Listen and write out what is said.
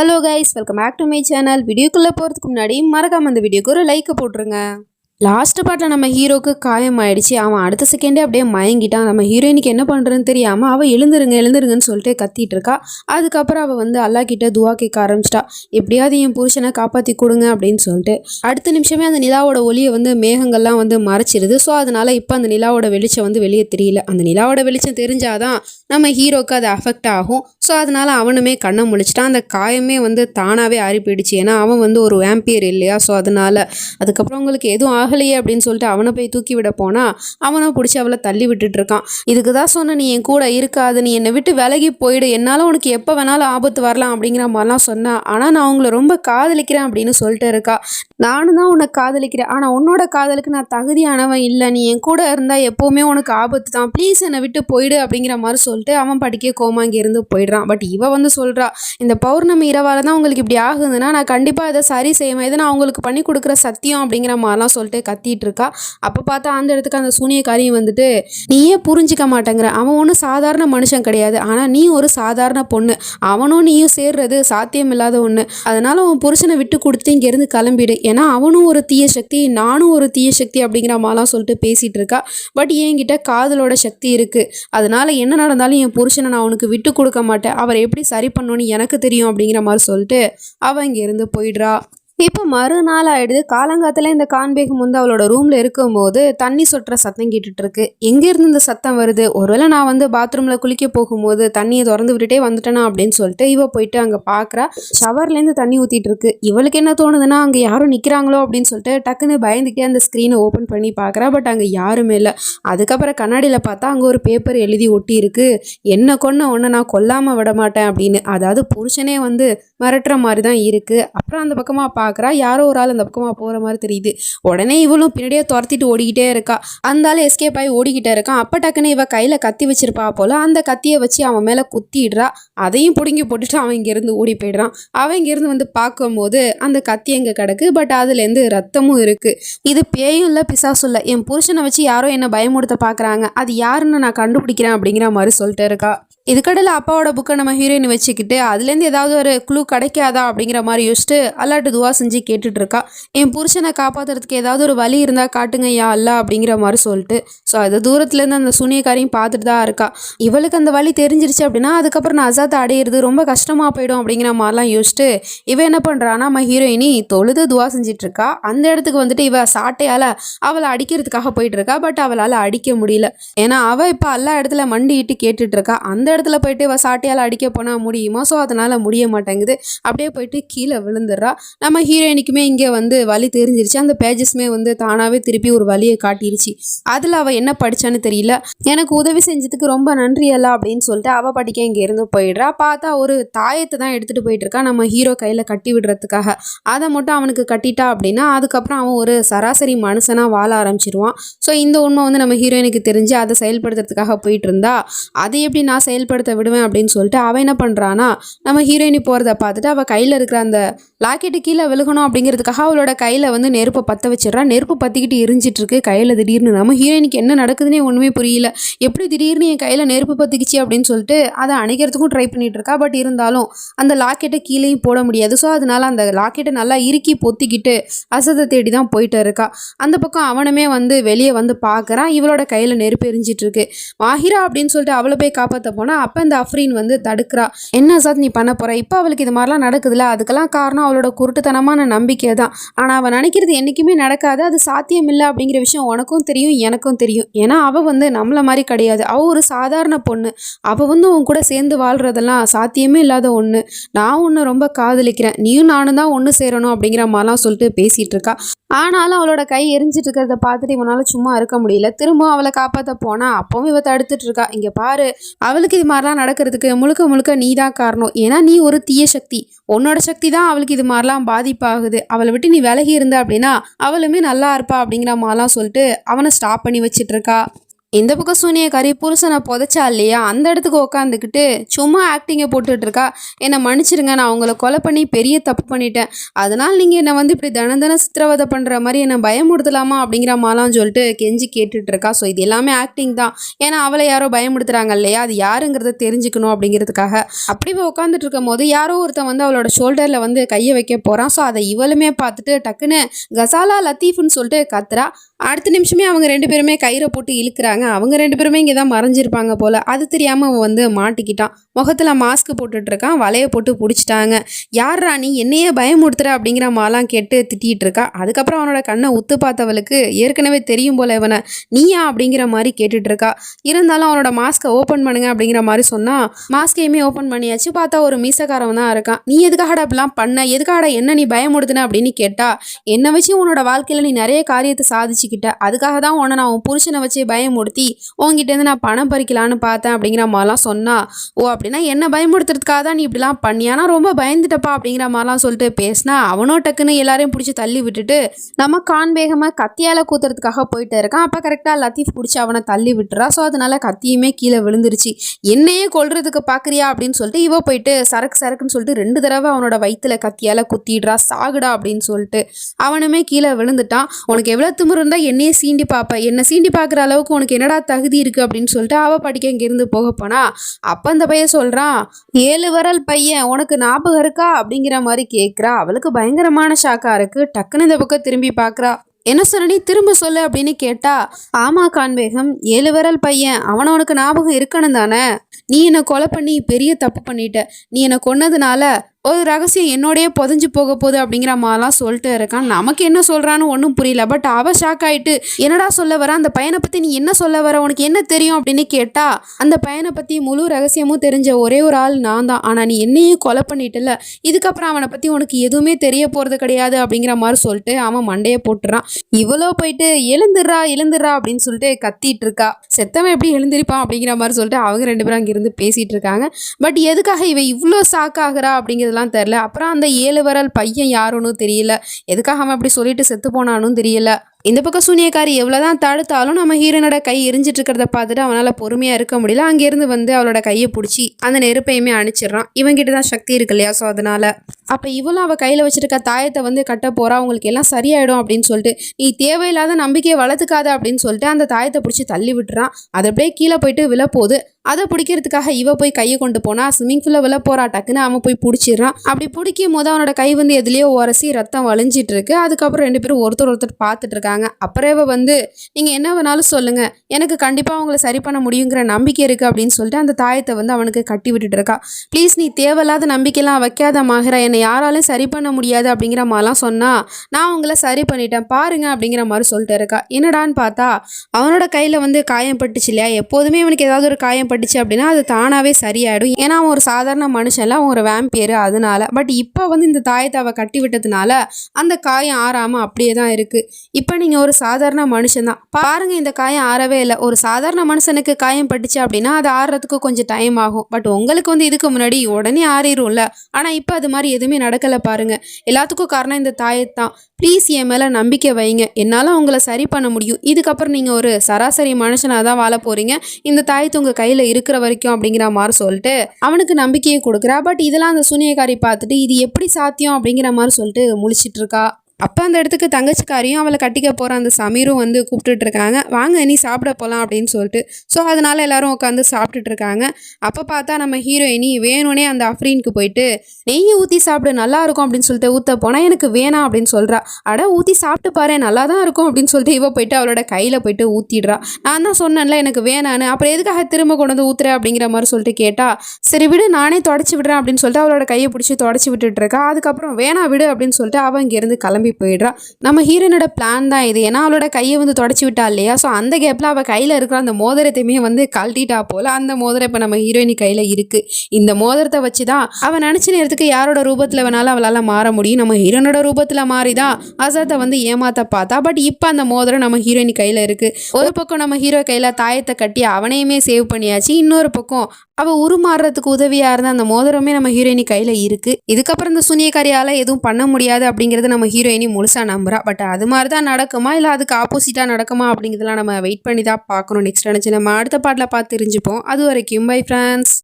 Hello guys welcome back to my channel வீடியோக்குள்ளே போகிறதுக்கு முன்னாடி மறக்காமல் அந்த வீடியோக்கு ஒரு லைக்கை போட்டுருங்க. லாஸ்ட் பாட்டில் நம்ம ஹீரோக்கு காயம் ஆயிடுச்சு. அவன் அடுத்த செகண்டே அப்படியே மயங்கிட்டான். நம்ம ஹீரோயினுக்கு என்ன பண்ணுறதுன்னு தெரியாமல் அவள் எழுந்துருங்க எழுந்துருங்கன்னு சொல்லிட்டு கத்திட்டு இருக்கா. அதுக்கப்புறம் அவள் வந்து அல்லா கிட்ட துவா கேட்க ஆரம்பிச்சிட்டா. எப்படியாவது என் புருஷனை காப்பாற்றி கொடுங்க அப்படின்னு சொல்லிட்டு. அடுத்த நிமிஷமே அந்த நிலாவோட ஒளியை வந்து மேகங்கள்லாம் வந்து மறைச்சிருது. ஸோ அதனால இப்போ அந்த நிலாவோட வெளிச்சம் வந்து வெளியே தெரியல. அந்த நிலாவோட வெளிச்சம் தெரிஞ்சாதான் நம்ம ஹீரோக்கு அது அஃபெக்ட் ஆகும். ஸோ அதனால் அவனுமே கண்ணை முழிச்சிட்டான். அந்த காயமே வந்து தானாகவே ஆறி போயிடுச்சு ஏன்னா அவன் வந்து ஒரு வேம்பியர் இல்லையா? ஸோ அதனால அதுக்கப்புறம் உங்களுக்கு எதுவும் ஆகலையே அப்படின்னு சொல்லிட்டு அவனை போய் தூக்கி விட போனால் அவனை பிடிச்சி அவளை தள்ளி விட்டுட்டு இருக்கான். இதுக்கு தான் சொன்ன நீ என் கூட இருக்காது. நீ என்னை விட்டு விலகி போயிடு. என்னால் உனக்கு எப்போ வேணாலும் ஆபத்து வரலாம் அப்படிங்கிற மாதிரிலாம் சொன்னா ஆனால் நான் உங்களை ரொம்ப காதலிக்கிறேன் அப்படின்னு சொல்லிட்டு இருக்கா. நானும் தான் உன்னை காதலிக்கிறேன். ஆனால் உன்னோட காதலுக்கு நான் தகுதியானவன் இல்லை. நீ என் கூட இருந்தால் எப்போவுமே உனக்கு ஆபத்து தான். ப்ளீஸ் என்னை விட்டு போயிடு அப்படிங்கிற மாதிரி சொல்லிட்டு அவன் படிக்க கோமா இங்கேருந்து போயிடுறான். பட் இவ வந்து சொல்கிறா இந்த பௌர்ணமி இரவால் தான் உங்களுக்கு இப்படி ஆகுதுன்னா நான் கண்டிப்பாக இதை சரி செய்வேன். இது நான் உங்களுக்கு பண்ணி கொடுக்குற சத்தியம் அப்படிங்கிற மாதிரிலாம் சொல்லிட்டு கத்திட்டு இருக்கா. அப்போ பார்த்தா அந்த இடத்துக்கு அந்த சூனியக்காரியும் வந்துட்டு நீயே புரிஞ்சிக்க மாட்டேங்கிற. அவன் ஒன்றும் சாதாரண மனுஷன் கிடையாது. ஆனால் நீ ஒரு சாதாரண பொண்ணு. அவனும் நீயும் சேர்றது சாத்தியம் இல்லாத ஒன்று அதனால் உன் புருஷனை விட்டு கொடுத்து இங்கேருந்து கிளம்பிடு. ஏன்னா அவனும் ஒரு தீய சக்தி நானும் ஒரு தீய சக்தி அப்படிங்கிற மாதிரிலாம் சொல்லிட்டு பேசிகிட்டு இருக்கா. பட் என்கிட்ட காதலோட சக்தி இருக்குது அதனால் என்ன நடந்தாலும் என் புருஷனை நான் உனக்கு விட்டு கொடுக்க மாட்டேன். அவரை எப்படி சரி பண்ணணும்னு எனக்கு தெரியும் அப்படிங்கிற மாதிரி சொல்லிட்டு அவள் இங்கேருந்து போயிடுறா. இப்போ மறுநாள் ஆயிடுது காலங்காத்தில் இந்த கான்பேகம் வந்து அவளோட ரூமில் இருக்கும்போது தண்ணி சொட்டுற சத்தம் கேட்டுட்டு இருக்கு எங்கேருந்து இந்த சத்தம் வருது? ஒருவேளை நான் வந்து பாத்ரூமில் குளிக்க போகும்போது தண்ணியை திறந்து விட்டுட்டே வந்துட்டேனா அப்படின்னு சொல்லிட்டு இவ போயிட்டு அங்கே பார்க்குறா ஷவர்லேருந்து தண்ணி ஊற்றிட்டு இருக்கு இவளுக்கு என்ன தோணுதுன்னா அங்கே யாரும் நிற்கிறாங்களோ அப்படின்னு சொல்லிட்டு டக்குன்னு பயந்துக்கிட்டே அந்த ஸ்க்ரீனை ஓப்பன் பண்ணி பார்க்குறா பட் அங்கே யாருமே இல்லை. அதுக்கப்புறம் கண்ணாடியில் பார்த்தா அங்கே ஒரு பேப்பர் எழுதி ஒட்டி இருக்கு என்ன கொன்ன ஒன்று நான் கொல்லாமல் விட மாட்டேன் அப்படின்னு. அதாவது புருஷனே வந்து மிரட்டுற மாதிரி தான் இருக்குது அப்புறம் அந்த பக்கமாக பார்க்குறா. யாரோ ஒரு ஆள் அந்த பக்கமாக போகிற மாதிரி தெரியுது. உடனே இவளும் பின்னாடியே துரத்திட்டு ஓடிக்கிட்டே இருக்கா. அந்த ஆள் எஸ்கேப் ஆகி ஓடிக்கிட்டே இருக்கான் அப்போ டக்குன்னு இவ கையில் கத்தி வச்சிருப்பா போல் அந்த கத்தியை வச்சு அவன் மேலே குத்திடுறா. அதையும் பிடுங்கி போட்டுட்டு அவன் இங்கேருந்து ஓடி போயிடுறான். அவன் இங்கேருந்து வந்து பார்க்கும்போது அந்த கத்தி எங்கே கிடக்கு? பட் அதுலேருந்து ரத்தமும் இருக்குது இது பேயும் இல்லை பிசாசும் இல்லை. என் புருஷனை வச்சு யாரோ என்னை பயமுடுத்த பார்க்குறாங்க. அது யாருன்னு நான் கண்டுபிடிக்கிறேன் அப்படிங்கிற மாதிரி சொல்லிட்டு இருக்கா. இதுக்கடையில் அப்பாவோட புக்கை நம்ம ஹீரோயின் வச்சுக்கிட்டு அதுலேருந்து ஏதாவது ஒரு குழு கிடைக்காதா அப்படிங்கிற மாதிரி யோசிச்சுட்டு அல்லாட்டு துவா செஞ்சு கேட்டுட்டு இருக்கா என் புருஷனை காப்பாற்றுறதுக்கு ஏதாவது ஒரு வழி இருந்தால் காட்டுங்க ஐயா அல்லா அப்படிங்கிற மாதிரி சொல்லிட்டு ஸோ அது தூரத்துலேருந்து அந்த சூனியக்காரையும் பார்த்துட்டு தான் இருக்கா. இவளுக்கு அந்த வழி தெரிஞ்சிருச்சு அப்படின்னா அதுக்கப்புறம் நான் அசாத்தை அடையிறது ரொம்ப கஷ்டமாக போயிடும் அப்படிங்கிற மாதிரிலாம் யோசிச்சுட்டு இவன் என்ன பண்ணுறான்னா நம்ம ஹீரோயினி தொழுது துவா செஞ்சிட்ருக்கா. அந்த இடத்துக்கு வந்துட்டு இவ சாட்டையால் அவளை அடிக்கிறதுக்காக போயிட்டு இருக்கா பட் அவளால் அடிக்க முடியல. ஏன்னா அவள் இப்போ எல்லா இடத்துல மண்டிட்டு கேட்டுட்ருக்கா. அந்த இடத்துல போயிட்டு இவ சாட்டையால் அடிக்க போனால் முடியுமா? ஸோ அதனால் முடிய மாட்டேங்குது. அப்படியே போயிட்டு கீழே விழுந்துடுறா. நம்ம ஹீரோயினுக்குமே இங்கே வந்து வழி தெரிஞ்சிருச்சு. அந்த பேஜஸ்மே வந்து தானாகவே திருப்பி ஒரு வழியை காட்டிருச்சு. அதில் அவள் என்ன படிச்சான்னு தெரியல. எனக்கு உதவி செஞ்சதுக்கு ரொம்ப நன்றி அல்ல அப்படின்னு சொல்லிட்டு அவள் படிக்க இங்கே இருந்து போயிடுறா. பார்த்தா ஒரு தாயத்தை தான் எடுத்துகிட்டு போயிட்டு இருக்கா நம்ம ஹீரோ கையில் கட்டி விடுறதுக்காக. அதை மட்டும் அவனுக்கு கட்டிட்டா அப்படின்னா அதுக்கப்புறம் அவன் ஒரு சராசரி மனுஷனாக வாழ ஆரம்பிச்சிருவான். ஸோ இந்த உண்மை வந்து நம்ம ஹீரோயினுக்கு தெரிஞ்சு அதை செயல்படுத்துறதுக்காக போயிட்டு இருந்தா. அதை எப்படி நான் செயல்படுத்த விடுவேன் அப்படின்னு சொல்லிட்டு அவன் என்ன பண்ணுறான்னா நம்ம ஹீரோயினி போகிறத பார்த்துட்டு அவள் கையில் இருக்கிற அந்த லாக்கெட்டு கீழே விழுகணும் அப்படிங்கிறதுக்காக அவளோட கையில் வந்து நெருப்பை பற்ற வச்சிடறா. நெருப்பு பற்றிக்கிட்டு எரிஞ்சிட்டு இருக்கு. கையில் திடீர்னு நம்ம ஹீரோயினுக்கு என்ன நடக்குதுன்னே ஒன்றுமே புரியல. எப்படி திடீர்னு என் கையில் நெருப்பு பற்றிக்கிச்சு அப்படின்னு சொல்லிட்டு அதை அணைக்கிறதுக்கும் ட்ரை பண்ணிகிட்டு இருக்கா. பட் இருந்தாலும் அந்த லாக்கெட்டை கீழேயும் போட முடியாது. ஸோ அதனால் அந்த லாக்கெட்டை நல்லா இறுக்கி பொத்திக்கிட்டு அசதை தேடி தான் போயிட்டு இருக்கா. அந்த பக்கம் அவனுமே வந்து வெளியே வந்து பார்க்குறான் இவளோட கையில் நெருப்பு எரிஞ்சிட்ருக்கு மாஹிரா அப்படின்னு சொல்லிட்டு அவளை போய் காப்பாற்ற போனால் அப்போ இந்த அஃப்ரீன் வந்து தடுக்கிறா. என்ன சாத் நீ பண்ண போகிற இப்போ அவளுக்கு இது மாதிரிலாம் நடக்குதுல்ல? அதுக்கெல்லாம் காரணம் அவளோட குருட்டுத்தனமான நம்பிக்கை தான். ஆனால் அவள் நினைக்கிறது என்றைக்குமே நடக்காது. அது சாத்தியம் இல்லை அப்படிங்கிற விஷயம் உனக்கும் தெரியும் எனக்கும் தெரியும். ஏன்னா அவள் வந்து நம்மள மாதிரி கிடையாது. அவள் ஒரு சாதாரண பொண்ணு. அவள் வந்து உன் கூட சேர்ந்து வாழ்கிறதெல்லாம் சாத்தியமே இல்லாத ஒன்று நான் உன்னை ரொம்ப காதலிக்கிறேன். நீயும் நானும் தான் ஒன்று சேரணும் அப்படிங்கிற மாதிரிலாம் சொல்லிட்டு பேசிகிட்டு இருக்கா. ஆனாலும் அவளோட கை எரிஞ்சிட்டு இருக்கிறத பார்த்துட்டு இவனால சும்மா இருக்க முடியல. திரும்ப அவளை காப்பாற்ற போனா அப்பவும் இவ தடுத்துட்டு இருக்கா. இங்க பாரு அவளுக்கு இது மாதிரிலாம் நடக்கிறதுக்கு முழுக்க முழுக்க நீ தான் காரணம். ஏன்னா நீ ஒரு தீய சக்தி. உன்னோட சக்தி தான் அவளுக்கு இது மாதிரிலாம் பாதிப்பாகுது. அவளை விட்டு நீ விலகி இருந்த அப்படின்னா அவளுமே நல்லா இருப்பா அப்படிங்கிற மாதிரிலாம் சொல்லிட்டு அவனை ஸ்டாப் பண்ணி வச்சிட்டு இருக்கா. இந்த பக்கம் சூனியக்காரி புருஷனை புதைச்சா இல்லையா? அந்த இடத்துக்கு உக்காந்துக்கிட்டு சும்மா ஆக்டிங்கை போட்டுட்டு இருக்கா என்னை மன்னிச்சிருங்க நான் உங்களை கொலை பண்ணி பெரிய தப்பு பண்ணிட்டேன். அதனால் நீங்கள் என்னை வந்து இப்படி தினம் தினம் சித்திரவதை பண்ணுற மாதிரி என்னை பயமுடுத்தலாமா அப்படிங்கிற மாதிரிலாம் சொல்லிட்டு கெஞ்சி கேட்டுட்டு இருக்கா ஸோ இது எல்லாமே ஆக்டிங் தான். ஏன்னா அவளை யாரோ பயமுடுத்துறாங்க இல்லையா? அது யாருங்கிறத தெரிஞ்சுக்கணும் அப்படிங்கிறதுக்காக. அப்படி போய் உட்காந்துட்டு இருக்கும் போது யாரோ ஒருத்தன் வந்து அவளோட ஷோல்டரில் வந்து கையை வைக்க போகிறான் ஸோ அதை இவளுமே பார்த்துட்டு டக்குன்னு கசாலா லத்தீஃப்னு சொல்லிட்டு கத்துறா. அடுத்த நிமிஷமே அவங்க ரெண்டு பேருமே கயிறை போட்டு இழுக்கிறாங்க. அவங்க ரெண்டு பேருமே இங்கே தான் மறைஞ்சிருப்பாங்க போல். அது தெரியாமல் அவன் வந்து மாட்டிக்கிட்டான். முகத்தில் மாஸ்க் போட்டுட்ருக்கான் வலையை போட்டு பிடிச்சிட்டாங்க. யார் நீ? என்னையே பயமுடுத்துற அப்படிங்கிற மாதிரிலாம் கேட்டு திட்டிகிட்டு இருக்கா. அதுக்கப்புறம் அவனோட கண்ணை உத்து பார்த்தவளுக்கு ஏற்கனவே தெரியும் போல் இவனை. நீயா? அப்படிங்கிற மாதிரி கேட்டுட்டு இருக்கா. இருந்தாலும் அவனோட மாஸ்க்கை ஓப்பன் பண்ணுங்க அப்படிங்கிற மாதிரி சொன்னால் மாஸ்கையுமே ஓப்பன் பண்ணியாச்சு. பார்த்தா ஒரு மீசக்காரன் தான் இருக்கான். நீ எதுக்காகடா அப்படிலாம் பண்ண? எதுக்காகடா என்ன நீ பயமுடுத்துன அப்படின்னு கேட்டா என்னை வச்சு உன்னோட வாழ்க்கையில் நீ நிறைய காரியத்தை சாதிச்சுக்கிட்ட. அதுக்காக தான் உன்னை நான் உன் புருஷனை வச்சு பயமுடுத்தி உன்கிட்டேருந்து நான் பணம் பறிக்கலான்னு பார்த்தேன் அப்படிங்கிற மாதிரிலாம் சொன்னா ஓ அப்படின்னா என்ன பயமுடுத்துறதுக்காக தான் நீ இப்படிலாம் பண்ணியானா ரொம்ப பயந்துட்டப்பா அப்படிங்கிற மாதிரிலாம் சொல்லிட்டு பேசினா அவனோ டக்குன்னு எல்லாரையும் பிடிச்சி தள்ளி விட்டுட்டு நம்ம கான் வேகமாக கத்தியால் கூத்துறதுக்காக போயிட்டு இருக்கான். அப்போ கரெக்டாக லத்தீஃப் பிடிச்சி அவனை தள்ளி விட்டுறா. ஸோ அதனால கத்தியுமே கீழே விழுந்துருச்சு. என்னையே கொள்றதுக்கு பார்க்குறியா அப்படின்னு சொல்லிட்டு இவ போயிட்டு சரக்கு சரக்குன்னு சொல்லிட்டு ரெண்டு தடவை அவனோட வயிற்றுல கத்தியால் குத்திடுறா. சாகுடா அப்படின்னு சொல்லிட்டு அவனுமே கீழே விழுந்துட்டான். உனக்கு எவ்வளோ திமிரு இருந்தால் என்னையே சீண்டி பார்ப்ப என்னை சீண்டி பார்க்குற அளவுக்கு உனக்கு என்னடா தகுதி இருக்குது அப்படின்னு சொல்லிட்டு அவள் படிக்க இங்கேருந்து போக போனா அப்போ அந்த பையன் சொல்கிறான் ஏழு வரல் பையன் உனக்கு ஞாபகம் இருக்கா? அப்படிங்கிற மாதிரி கேட்குறா அவளுக்கு பயங்கரமான ஷாக்காக இருக்குது டக்குன்னு இந்த பக்கம் திரும்பி பார்க்குறா என்ன சொன்னடி திரும்ப சொல்லு அப்படின்னு கேட்டா ஆமா கான்வேகம் ஏழு விரல் பையன் அவன உனக்கு ஞாபகம் இருக்கணும் தானே? நீ என்னை கொலை பண்ணி பெரிய தப்பு பண்ணிட்ட. நீ என்னை கொன்னதுனால ஒரு ரகசியம் என்னோடையே புதஞ்சு போக போகுது அப்படிங்கிற மாதிரிலாம் சொல்லிட்டு இருக்கான். நமக்கு என்ன சொல்கிறான்னு ஒன்றும் புரியல. பட் அவள் ஷாக் ஆயிட்டு என்னடா சொல்ல வர அந்த பையனை பற்றி நீ என்ன சொல்ல வர உனக்கு என்ன தெரியும்? அப்படின்னு கேட்டா அந்த பையனை பற்றி முழு ரகசியமும் தெரிஞ்ச ஒரே ஒரு ஆள் நான் தான். ஆனால் நீ என்னையும் கொலை பண்ணிட்டல. இதுக்கப்புறம் அவனை பற்றி உனக்கு எதுவுமே தெரிய போகிறது கிடையாது அப்படிங்கிற மாதிரி சொல்லிட்டு அவன் மண்டையை போட்டுறான். இவ்வளோ போயிட்டு எழுந்துடுறா எழுந்துடுறா அப்படின்னு சொல்லிட்டு கத்திட்டு இருக்கா. செத்தவன் எப்படி எழுந்திருப்பான் அப்படிங்கிற மாதிரி சொல்லிட்டு அவங்க ரெண்டு பேரும் அங்கேருந்து பேசிகிட்டு இருக்காங்க. பட் எதுக்காக இவன் இவ்வளோ ஷாக் ஆகிறா அப்படிங்கிற இதெல்லாம் தெரில அப்புறம் அந்த ஏழு வரல் பையன் யாருன்னு தெரியல. எதுக்காக அவன் அப்படி சொல்லிட்டு செத்து போனானும் தெரியல. இந்த பக்கம் சூனியக்காரி எவ்வளோ தான் தடுத்தாலும் நம்ம ஹீரோனோட கை எரிஞ்சிட்டு இருக்கிறத பார்த்துட்டு அவனால் பொறுமையாக இருக்க முடியல. அங்கேருந்து வந்து அவளோட கையை பிடிச்சி அந்த நெருப்பையுமே அணிச்சிடுறான். இவங்கிட்ட தான் சக்தி இருக்கு இல்லையா? ஸோ அதனால் அப்போ இவளும் அவள் கையில் வச்சிருக்க தாயத்தை வந்து கட்ட போகிறா அவங்களுக்கு எல்லாம் சரியாயிடும் அப்படின்னு சொல்லிட்டு நீ தேவையில்லாத நம்பிக்கையை வளர்த்துக்காத அப்படின்னு சொல்லிட்டு அந்த தாயத்தை பிடிச்சி தள்ளி விட்டுறான். அது அப்படியே கீழே போயிட்டு விழப்போகுது. அதை பிடிக்கிறதுக்காக இவ போய் கையை கொண்டு போனா ஸ்விம்மிங் ஃபுல்ல விழ போறா டக்குன்னு அவன் போய் பிடிச்சிடுறான். அப்படி பிடிக்கும் போது அவனோட கை வந்து எதுலயோ உரசி ரத்தம் வழிஞ்சிட்டு இருக்கு. அதுக்கப்புறம் ரெண்டு பேரும் ஒருத்தர் ஒருத்தர் பார்த்துட்டு இருக்காங்க. அப்புறம் வந்து நீங்கள் என்ன வேணாலும் சொல்லுங்க. எனக்கு கண்டிப்பாக அவங்கள சரி பண்ண முடியுங்கிற நம்பிக்கை இருக்கு அப்படின்னு சொல்லிட்டு அந்த தாயத்தை வந்து அவனுக்கு கட்டி விட்டுட்டு இருக்கா. ப்ளீஸ் நீ தேவையில்லாத நம்பிக்கைலாம் வைக்காத மாகிற என்னை யாராலும் சரி பண்ண முடியாது அப்படிங்கிற மாதிரிலாம் சொன்னால் நான் உங்களை சரி பண்ணிட்டேன். பாருங்க அப்படிங்கிற மாதிரி சொல்லிட்டு இருக்கா. என்னடான்னு பார்த்தா அவனோட கையில் வந்து காயம் பட்டுச்சு இல்லையா? எப்போதுமே இவனுக்கு ஏதாவது ஒரு காயம் பட்டுச்சு அப்படின்னா அது தானாகவே சரியாயிடும். ஏன்னா அவன் ஒரு சாதாரண மனுஷன்ல அவன் ஒரு வேம்பியர் அதனால. பட் இப்போ வந்து இந்த தாயத்தை அவ கட்டி விட்டதுனால அந்த காயம் ஆறாமல் அப்படியே தான் இருக்குது இப்போ நீங்கள் ஒரு சாதாரண மனுஷன் தான். இந்த காயம் ஆறவே இல்லை. ஒரு சாதாரண மனுஷனுக்கு காயம் பட்டுச்சு அப்படின்னா அது ஆறுறதுக்கு கொஞ்சம் டைம் ஆகும். பட் உங்களுக்கு வந்து இதுக்கு முன்னாடி உடனே ஆறிடும்ல ஆனால் இப்போ அது மாதிரி எதுவுமே நடக்கலை பாருங்கள் எல்லாத்துக்கும் காரணம் இந்த தாயத்தான் ப்ளீஸ் என் மேலே நம்பிக்கை வைங்க. என்னால் உங்களை சரி பண்ண முடியும். இதுக்கப்புறம் நீங்கள் ஒரு சராசரி மனுஷனாக தான் வாழ போகிறீங்க இந்த தாயத்து உங்கள் கையில் இருக்கிற வரைக்கும் அப்படிங்கிற மாதிரி சொல்லிட்டு அவனுக்கு நம்பிக்கையை கொடுக்குறா. பட் இதெல்லாம் அந்த சூனியக்காரி பார்த்துட்டு இது எப்படி சாத்தியம் அப்படிங்கிற மாதிரி சொல்லிட்டு முழிச்சிட்டு இருக்கா. அப்போ அந்த இடத்துக்கு தங்கச்சிக்காரியும் அவளை கட்டிக்க போகிற அந்த சமீரும் வந்து கூப்பிட்டுட்டு இருக்காங்க. வாங்க நீ சாப்பிட போகலாம் அப்படின்னு சொல்லிட்டு. ஸோ அதனால் எல்லாரும் உட்காந்து சாப்பிட்டுட்டு இருக்காங்க. அப்போ பார்த்தா நம்ம ஹீரோயினி வேணும்னே அந்த அஃப்ரீனுக்கு போயிட்டு நெய்யை ஊற்றி சாப்பிடு நல்லா இருக்கும் அப்படின்னு சொல்லிட்டு ஊற்ற போனால் எனக்கு வேணாம் அப்படின்னு சொல்கிறா அட ஊற்றி சாப்பிட்டு பாரு நல்லா தான் இருக்கும் அப்படின்னு சொல்லிட்டு இவ போயிட்டு அவளோட கையில் போயிட்டு ஊற்றிடுறா நான் தான் சொன்னேன்ல எனக்கு வேணான்னு. அப்புறம் எதுக்காக திரும்ப கொண்டு வந்து ஊத்துற? அப்படிங்கிற மாதிரி சொல்லிட்டு கேட்டா சரி விடு நானே தொடச்சி விடுறேன் அப்படின்னு சொல்லிட்டு அவளோட கையை பிடிச்சி தொடச்சி விட்டுட்டு இருக்கா. அதுக்கப்புறம் வேணா விடு அப்படின்னு சொல்லிட்டு அவன் இங்கேருந்து கிளம்பி போயிடுறா. நம்ம ஹீரோனோட பிளான் தான் இது. ஏன்னா அவளோட கையை வந்து தொடச்சி விட்டா இல்லையா? ஸோ அந்த கேப்பில் அவள் கையில் இருக்கிற அந்த மோதிரத்தையுமே வந்து கழட்டிட்டா போல அந்த மோதிரம் இப்போ நம்ம ஹீரோயினி கையில் இருக்குது இந்த மோதிரத்தை வச்சு தான் அவன் நினச்ச நேரத்துக்கு யாரோட ரூபத்தில் வேணாலும் அவளால் மாற முடியும். நம்ம ஹீரோனோட ரூபத்தில் மாறி தான் அசத்தை வந்து ஏமாத்த பார்த்தா பட் இப்போ அந்த மோதிரம் நம்ம ஹீரோயின் கையில் இருக்குது ஒரு பக்கம் நம்ம ஹீரோ கையில் தாயத்தை கட்டி அவனையுமே சேவ் பண்ணியாச்சு. இன்னொரு பக்கம் அவள் உருமாறுறதுக்கு உதவியாக இருந்த அந்த மோதிரமே நம்ம ஹீரோயினி கையில் இருக்குது இதுக்கப்புறம் இந்த சுனியக்காரியால் எதுவும் பண்ண முடியாது அப்படிங்கிறது நம்ம ஹீரோயின் மைனி முழுசாக நம்புகிறா பட் அது மாதிரி தான் நடக்குமா? இல்லை அதுக்கு ஆப்போசிட்டாக நடக்குமா? அப்படிங்கிறதெல்லாம் நம்ம வெயிட் பண்ணி தான் பார்க்கணும். நெக்ஸ்ட் நினச்சி நம்ம அடுத்த பாட்டில் பார்த்து தெரிஞ்சுப்போம். அது வரைக்கும் பை ஃப்ரெண்ட்ஸ்